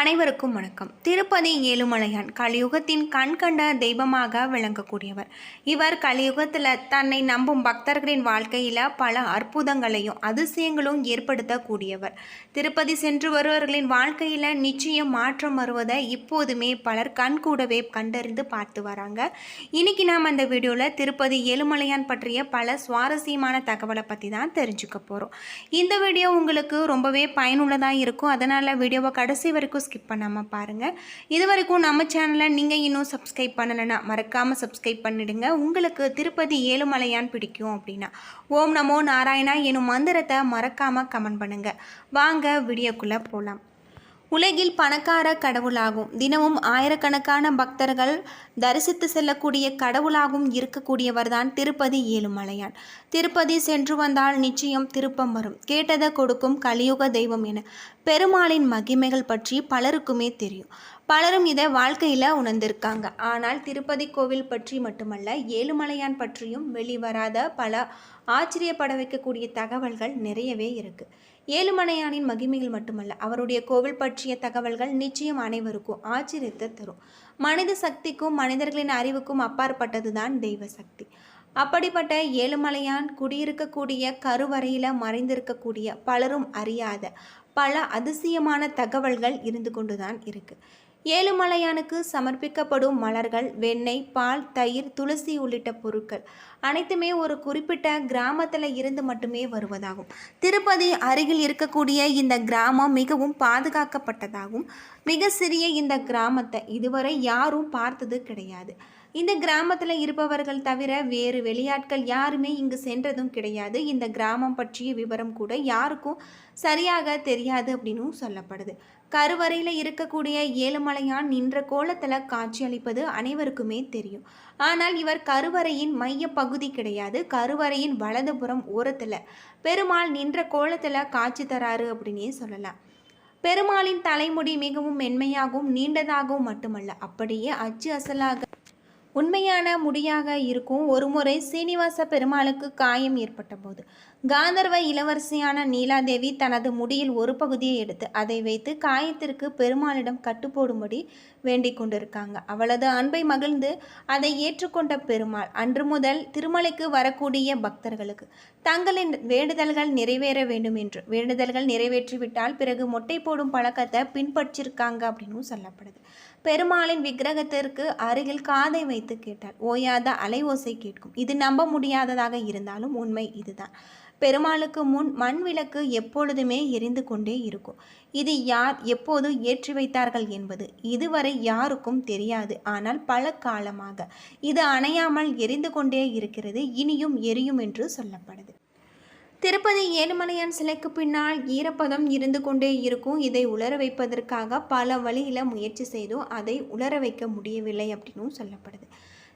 அனைவருக்கும் வணக்கம். திருப்பதி ஏழுமலையான் கலியுகத்தின் கண் கண்ட தெய்வமாக விளங்கக்கூடியவர். இவர் கலியுகத்தில் தன்னை நம்பும் பக்தர்களின் வாழ்க்கையில் பல அற்புதங்களையும் அதிசயங்களும் ஏற்படுத்தக்கூடியவர். திருப்பதி சென்று வருபவர்களின் வாழ்க்கையில் நிச்சயம் மாற்றம் வருவதை இப்போதுமே பலர் கண் கூடவே கண்டறிந்து பார்த்து வராங்க. இன்னைக்கு நாம் அந்த வீடியோவில் திருப்பதி ஏழுமலையான் பற்றிய பல சுவாரஸ்யமான தகவலை பற்றி தான் தெரிஞ்சுக்க போகிறோம் இந்த வீடியோ உங்களுக்கு ரொம்பவே பயனுள்ளதாக இருக்கும். அதனால் வீடியோவை கடைசி வரைக்கும் ஸ்கிப் பண்ணாமல் பாருங்கள் இது வரைக்கும் நம்ம சேனலை நீங்கள் இன்னும் சப்ஸ்கிரைப் பண்ணலைன்னா மறக்காமல் சப்ஸ்கிரைப் பண்ணிடுங்க. உங்களுக்கு திருப்பதி ஏழுமலையான் பிடிக்கும் அப்படின்னா ஓம் நமோ நாராயணா எனும் மந்திரத்தை மறக்காமல் கமெண்ட் பண்ணுங்கள் வாங்க வீடியோக்குள்ளே போகலாம் உலகில் பணக்கார கடவுளாகும். தினமும் ஆயிரக்கணக்கான பக்தர்கள் தரிசித்து செல்லக்கூடிய கடவுளாகவும் இருக்கக்கூடியவர்தான் திருப்பதி ஏழுமலையான். திருப்பதி சென்று வந்தால் நிச்சயம் திருப்பம் வரும். கேட்டதை கொடுக்கும் கலியுக தெய்வம் என. பெருமாளின் மகிமைகள் பற்றி பலருக்குமே தெரியும். பலரும் இதை வாழ்க்கையில் உணர்ந்திருக்காங்க. ஆனால் திருப்பதி கோவில் பற்றி மட்டுமல்ல ஏழுமலையான் பற்றியும் வெளிவராத பல ஆச்சரியப்பட வைக்கக்கூடிய தகவல்கள் நிறையவே இருக்குது ஏழுமலையானின் மகிமைகள் மட்டுமல்ல அவருடைய கோவில் பற்றிய தகவல்கள் நிச்சயம் அனைவருக்கும் ஆச்சரியத்தை தரும். மனித சக்திக்கும் மனிதர்களின் அறிவுக்கும் அப்பாற்பட்டதுதான் தெய்வ சக்தி. அப்படிப்பட்ட ஏழுமலையான் குடியிருக்கக்கூடிய கருவறையில் மறைந்திருக்கக்கூடிய பலரும் அறியாத பல அதிசயமான தகவல்கள் இருந்து கொண்டுதான் இருக்குது ஏழுமலையானுக்கு சமர்ப்பிக்கப்படும் மலர்கள் வெண்ணெய் பால் தயிர் துளசி உள்ளிட்ட பொருட்கள் அனைத்துமே ஒரு குறிப்பிட்ட கிராமத்தில் இருந்து மட்டுமே வருவதாகும். திருப்பதி அருகில் இருக்கக்கூடிய இந்த கிராமம் மிகவும் பாதுகாக்கப்பட்டதாகும். மிக சிறிய இந்த கிராமத்தை இதுவரை யாரும் பார்த்தது கிடையாது. இந்த கிராமத்தில் இருப்பவர்கள் தவிர வேறு வெளியாட்கள் யாருமே இங்கு சென்றதும் கிடையாது. இந்த கிராமம் பற்றிய விவரம் கூட யாருக்கும் சரியாக தெரியாது அப்படின்னும் சொல்லப்படுது. கருவறையில் இருக்கக்கூடிய ஏழுமலையான் நின்ற கோலத்தில் காட்சியளிப்பது அனைவருக்குமே தெரியும். ஆனால் இவர் கருவறையின் மைய பகுதி கிடையாது. கருவறையின் வலதுபுறம் ஓரத்தில் பெருமாள் நின்ற கோலத்தில் காட்சி தராரு அப்படின்னே சொல்லலாம். பெருமாளின் தலைமுடி மிகவும் மென்மையாகவும் நீண்டதாகவும் மட்டுமல்ல அப்படியே அச்சு அசலாக உண்மையான முடியாக இருக்கும் ஒருமுறை சீனிவாச பெருமாளுக்கு காயம் ஏற்பட்ட போது காந்தர்வ இளவரசியான நீலாதேவி தனது முடியில் ஒரு பகுதியை எடுத்து அதை வைத்து காயத்திற்கு பெருமாளிடம் கட்டுப்போடும்படி வேண்டிக் கொண்டிருக்காங்க. அவளது அன்பை மகிழ்ந்து அதை ஏற்றுக்கொண்ட பெருமாள் அன்று முதல் திருமலைக்கு வரக்கூடிய பக்தர்களுக்கு தங்களின் வேண்டுதல்கள் நிறைவேற வேண்டும் என்று வேண்டுதல்கள் நிறைவேற்றிவிட்டால் பிறகு மொட்டை போடும் பழக்கத்தை பின்பற்றிருக்காங்க அப்படின்னு சொல்லப்படுது. பெருமாளின் விக்கிரகத்திற்கு அருகில் காதை வைத்து கேட்டாள் ஓயாத அலை ஓசை கேட்கும். இது நம்ப முடியாததாக இருந்தாலும் உண்மை இதுதான். பெருமாளுக்கு முன் மண் விளக்கு எப்பொழுதுமே எரிந்து கொண்டே இருக்கும். இது யார் எப்போது ஏற்றி வைத்தார்கள் என்பது இதுவரை யாருக்கும் தெரியாது. ஆனால் பல காலமாக இது அணையாமல் எரிந்து கொண்டே இருக்கிறது. இனியும் எரியும் என்று சொல்லப்படுது. திருப்பதி ஏழுமலையான் சிலைக்கு பின்னால் ஈரப்பதம் இருந்து கொண்டே இருக்கும். இதை உலர வைப்பதற்காக பல வழியில் முயற்சி செய்தும் அதை உலர வைக்க முடியவில்லை அப்படின்னும் சொல்லப்படுது.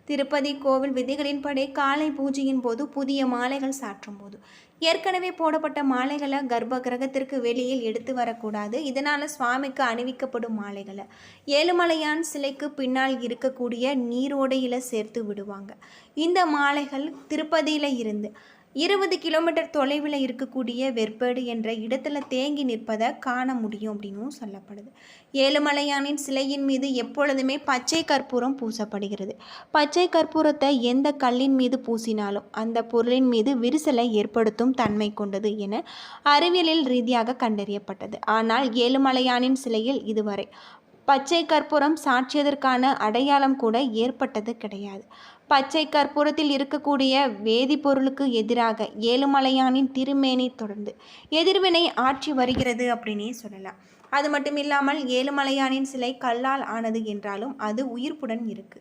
திருப்பதி கோவில் விதிகளின்படி காலை பூஜையின் போது புதிய மாலைகள் சாற்றும் போது. ஏற்கனவே போடப்பட்ட மாலைகளை கர்ப்ப கிரகத்திற்கு வெளியில் எடுத்து வரக்கூடாது. இதனால் சுவாமிக்கு அணிவிக்கப்படும் மாலைகளை ஏழுமலையான் சிலைக்கு பின்னால் இருக்கக்கூடிய நீரோடையில் சேர்த்து விடுவாங்க. இந்த மாலைகள் திருப்பதியில் இருந்து இருபது கிலோமீட்டர் தொலைவில் இருக்கக்கூடிய வெற்பேடு என்ற இடத்துல தேங்கி நிற்பதை காண முடியும் அப்படின்னும் சொல்லப்படுது. ஏழுமலையானின் சிலையின் மீது எப்பொழுதுமே பச்சை கற்பூரம் பூசப்படுகிறது. பச்சை கற்பூரத்தை எந்த கல்லின் மீது பூசினாலும் அந்த பொருளின் மீது விரிசலை ஏற்படுத்தும் தன்மை கொண்டது என அறிவியலில் ரீதியாக கண்டறியப்பட்டது. ஆனால் ஏழுமலையானின் சிலையில் இதுவரை பச்சை கற்பூரம் சாட்சியதற்கான அடையாளம் கூட ஏற்பட்டது கிடையாது. பச்சை கற்பூரத்தில் இருக்கக்கூடிய வேதிப்பொருளுக்கு எதிராக ஏழுமலையானின் திருமேனி தொடர்ந்து எதிர்வினை ஆற்றி வருகிறது அப்படின்னே சொல்லலாம். அது மட்டும் இல்லாமல் ஏழுமலையானின் சிலை கல்லால் ஆனது என்றாலும் அது உயிர்ப்புடன் இருக்கு.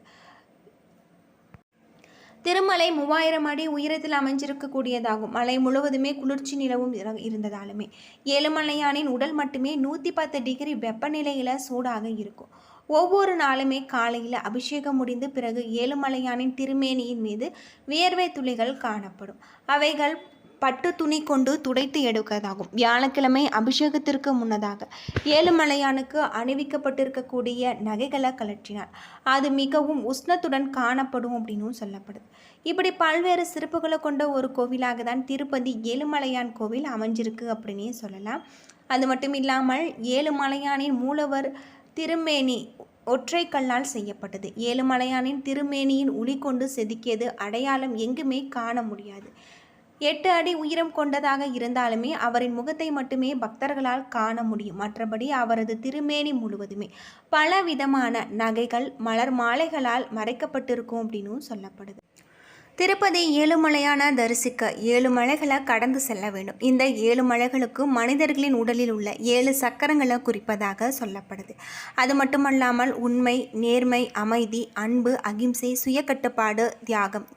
திருமலை மூவாயிரம் அடி உயரத்தில் அமைஞ்சிருக்கக்கூடியதாகும். மலை முழுவதுமே குளிர்ச்சி நிலவும் இருந்ததாலுமே ஏழுமலையானின் உடல் மட்டுமே நூற்றி பத்து டிகிரி வெப்பநிலையில் சூடாக இருக்கும். ஒவ்வொரு நாளுமே காலையில் அபிஷேகம் முடிந்து பிறகு ஏழுமலையானின் திருமேனியின் மீது வியர்வை துளிகள் காணப்படும். அவைகள் பட்டு துணி கொண்டு துடைத்து எடுக்கதாகும். வியாழக்கிழமை அபிஷேகத்திற்கு முன்னதாக ஏழுமலையானுக்கு அணிவிக்கப்பட்டிருக்கக்கூடிய நகைகளை கலற்றினார் அது மிகவும் உஷ்ணத்துடன் காணப்படும் அப்படின்னும் சொல்லப்படுது. இப்படி பல்வேறு சிறப்புகளை கொண்ட ஒரு கோவிலாக தான் திருப்பதி ஏழுமலையான் கோவில் அமைஞ்சிருக்கு அப்படின்னே சொல்லலாம். அது மட்டும் இல்லாமல் ஏழுமலையானின் மூலவர் திருமேனி ஒற்றை கல்லால் செய்யப்பட்டது. ஏழுமலையானின் திருமேனியின் உளி கொண்டு செதுக்கியது அடையாளம் எங்குமே காண முடியாது. எட்டு அடி உயரம் கொண்டதாக இருந்தாலுமே அவரின் முகத்தை மட்டுமே பக்தர்களால் காண முடியும். மற்றபடி அவரது திருமேனி முழுவதுமே பல விதமான நகைகள் மலர் மாலைகளால் மறைக்கப்பட்டிருக்கும் அப்படின்னும் சொல்லப்படுது. திருப்பதி ஏழுமலையான தரிசிக்க ஏழு மலைகளை கடந்து செல்ல வேண்டும். இந்த ஏழு மலைகளுக்கு மனிதர்களின் உடலில் உள்ள ஏழு சக்கரங்களை குறிப்பதாக சொல்லப்படுது. அது மட்டுமல்லாமல் உண்மை நேர்மை அமைதி அன்பு அகிம்சை சுயக்கட்டுப்பாடு தியாகம்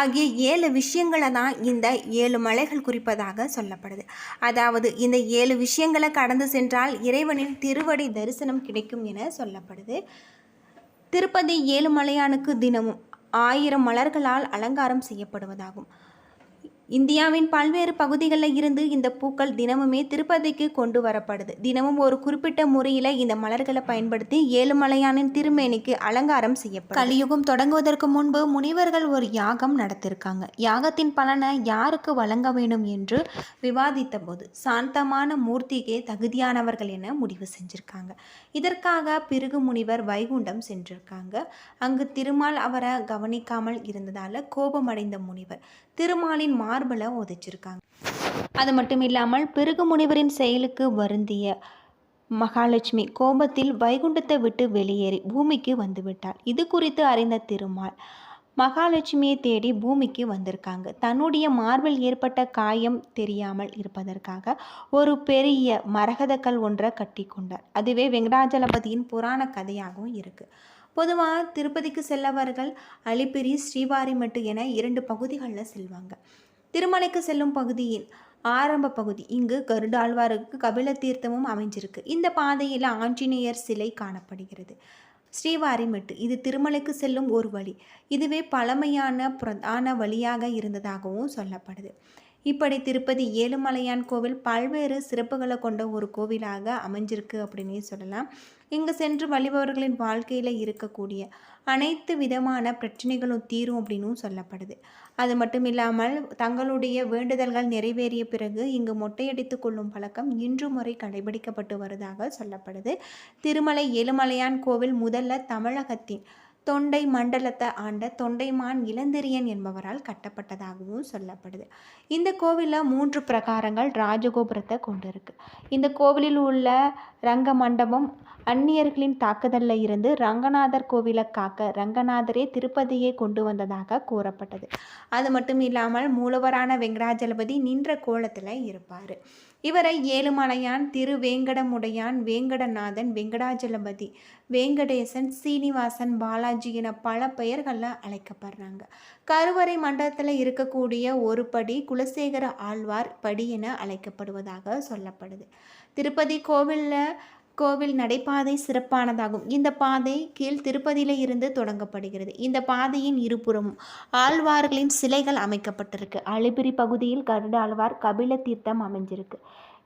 ஆகிய ஏழு விஷயங்களை தான் இந்த ஏழு மலைகள் குறிப்பதாக சொல்லப்படுது. அதாவது இந்த ஏழு விஷயங்களை கடந்து சென்றால் இறைவனின் திருவடி தரிசனம் கிடைக்கும் என சொல்லப்படுது. திருப்பதி ஏழுமலையானுக்கு தினமும் ஆயிரம் மலர்களால் அலங்காரம் செய்யப்படுவதாகும். இந்தியாவின் பல்வேறு பகுதிகளில் இருந்து இந்த பூக்கள் தினமுமே திருப்பதிக்கு கொண்டு வரப்படுது. தினமும் ஒரு குறிப்பிட்ட முறையில் இந்த மலர்களை பயன்படுத்தி ஏழுமலையானின் திருமேனிக்கு அலங்காரம் செய்யப்படும் கலியுகம் தொடங்குவதற்கு முன்பு முனிவர்கள் ஒரு யாகம் நடத்திருக்காங்க. யாகத்தின் பலனை யாருக்கு வழங்க வேண்டும் என்று விவாதித்த போது சாந்தமான மூர்த்திக்கே தகுதியானவர்கள் என முடிவு செஞ்சிருக்காங்க. இதற்காக பிருகு முனிவர் வைகுண்டம் சென்றிருக்காங்க. அங்கு திருமால் அவரை கவனிக்காமல் இருந்ததால் கோபமடைந்த முனிவர். திருமாலின் மார்பில் உதைச்சிருக்காங்க. அது மட்டும் இல்லாமல் பிறகு முனிவரின் செயலுக்கு வருந்திய மகாலட்சுமி கோபத்தில் வைகுண்டத்தை விட்டு வெளியேறி பூமிக்கு வந்துவிட்டாள். இது குறித்து அறிந்த திருமால் மகாலட்சுமியை தேடி பூமிக்கு வந்திருக்காங்க. தன்னுடைய மார்பில் ஏற்பட்ட காயம் தெரியாமல் இருப்பதற்காக ஒரு பெரிய மரகதக்கல் ஒன்றை கட்டி கொண்டார் அதுவே வெங்கடாஜலபதியின் புராண கதையாகவும் இருக்குது பொதுவாக திருப்பதிக்கு செல்லவர்கள் அலிப்பிரி ஸ்ரீவாரிமட்டு என இரண்டு பகுதிகளில் செல்வாங்க. திருமலைக்கு செல்லும் பகுதியின் ஆரம்ப பகுதி. இங்கு கருடாழ்வாருக்கு கபில தீர்த்தமும் அமைஞ்சிருக்கு. இந்த பாதையில் ஆஞ்சநேயர் சிலை காணப்படுகிறது. ஸ்ரீவாரிமெட்டு இது திருமலைக்கு செல்லும் ஒரு வழி. இதுவே பழமையான பிரதான வழியாக இருந்ததாகவும் சொல்லப்படுது. இப்படி திருப்பதி ஏழுமலையான் கோவில் பல்வேறு சிறப்புகளை கொண்ட ஒரு கோவிலாக அமைஞ்சிருக்கு அப்படின்னே சொல்லலாம். இங்கு சென்று வழிபவர்களின் வாழ்க்கையில் இருக்கக்கூடிய அனைத்து விதமான பிரச்சனைகளும் தீரும் அப்படின்னும் சொல்லப்படுது. அது மட்டும் இல்லாமல் தங்களுடைய வேண்டுதல்கள் நிறைவேறிய பிறகு இங்கு மொட்டையடித்து கொள்ளும் பழக்கம் இன்று முறை கடைபிடிக்கப்பட்டு வருவதாக சொல்லப்படுது. திருமலை ஏழுமலையான் கோவில் முதல்ல தமிழகத்தின் தொண்டை மண்டலத்தை ஆண்ட தொண்டைமான் இளந்திரியன் என்பவரால் கட்டப்பட்டதாகவும் சொல்லப்படுது. இந்த கோவிலில் மூன்று பிரகாரங்கள் ராஜகோபுரத்தை கொண்டு இருக்கு இந்த கோவிலில் உள்ள ரங்க மண்டபம் அந்நியர்களின் தாக்குதலில் இருந்து ரங்கநாதர் கோவிலை காக்க ரங்கநாதரே திருப்பதியை கொண்டு வந்ததாக கூறப்பட்டது. அது மட்டும் இல்லாமல் மூலவரான வெங்கடாஜலபதி நின்ற கோலத்தில் இருப்பார். இவரை ஏழுமலையான் திரு வேங்கடமுடையான் வேங்கடநாதன் வெங்கடாஜலபதி வேங்கடேசன் சீனிவாசன் பாலாஜி என பல பெயர்களில் அழைக்கப்படுறாங்க. கருவறை மண்டலத்தில் இருக்கக்கூடிய ஒரு படி குலசேகர ஆழ்வார் படி என அழைக்கப்படுவதாக சொல்லப்படுது. திருப்பதி கோவிலில் கோவில் நடைபாதை சிறப்பானதாகும். இந்த பாதை கீழ் திருப்பதியில இருந்து தொடங்கப்படுகிறது. இந்த பாதையின் இருபுறமும் ஆழ்வார்களின் சிலைகள் அமைக்கப்பட்டிருக்கு. அலிபிரி பகுதியில் கருட ஆழ்வார் கபில தீர்த்தம் அமைஞ்சிருக்கு.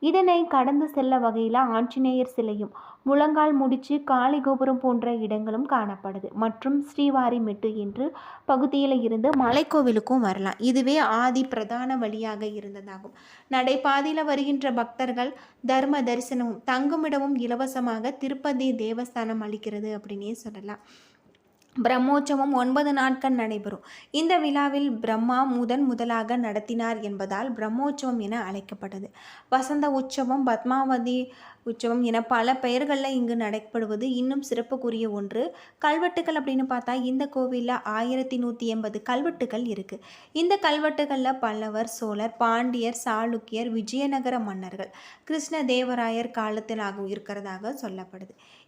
இதனை கடந்து செல்ல வகையில் ஆஞ்சநேயர் சிலையும் முழங்கால் முடிச்சு காளி கோபுரம் போன்ற இடங்களும் காணப்படுது. மற்றும் ஸ்ரீவாரிமெட்டு என்று பகுதியில் இருந்து மலைக்கோவிலுக்கும் வரலாம். இதுவே ஆதி பிரதான வழியாக இருந்ததாகும். நடைபாதையில் வருகின்ற பக்தர்கள் தர்ம தரிசனமும் தங்குமிடமும் இலவசமாக திருப்பதி தேவஸ்தானம் அளிக்கிறது அப்படின்னே சொல்லலாம். பிரம்மோற்சவம் ஒன்பது நாட்கள் நடைபெறும். இந்த விழாவில் பிரம்மா முதன் முதலாக நடத்தினார் என்பதால் பிரம்மோற்சவம் என அழைக்கப்பட்டது. வசந்த உற்சவம் பத்மாவதி உற்சவம் என பல பெயர்களில் இங்கு நடைபெறுவது இன்னும் சிறப்புக்குரிய ஒன்று. கல்வெட்டுகள் அப்படின்னு பார்த்தா இந்த கோவிலில் ஆயிரத்தி நூற்றி எண்பது கல்வெட்டுகள் இருக்குது இந்த கல்வெட்டுகளில் பல்லவர் சோழர் பாண்டியர் சாளுக்கியர் விஜயநகர மன்னர்கள் கிருஷ்ணதேவராயர் காலத்தில் ஆகும் இருக்கிறதாக சொல்லப்படுது.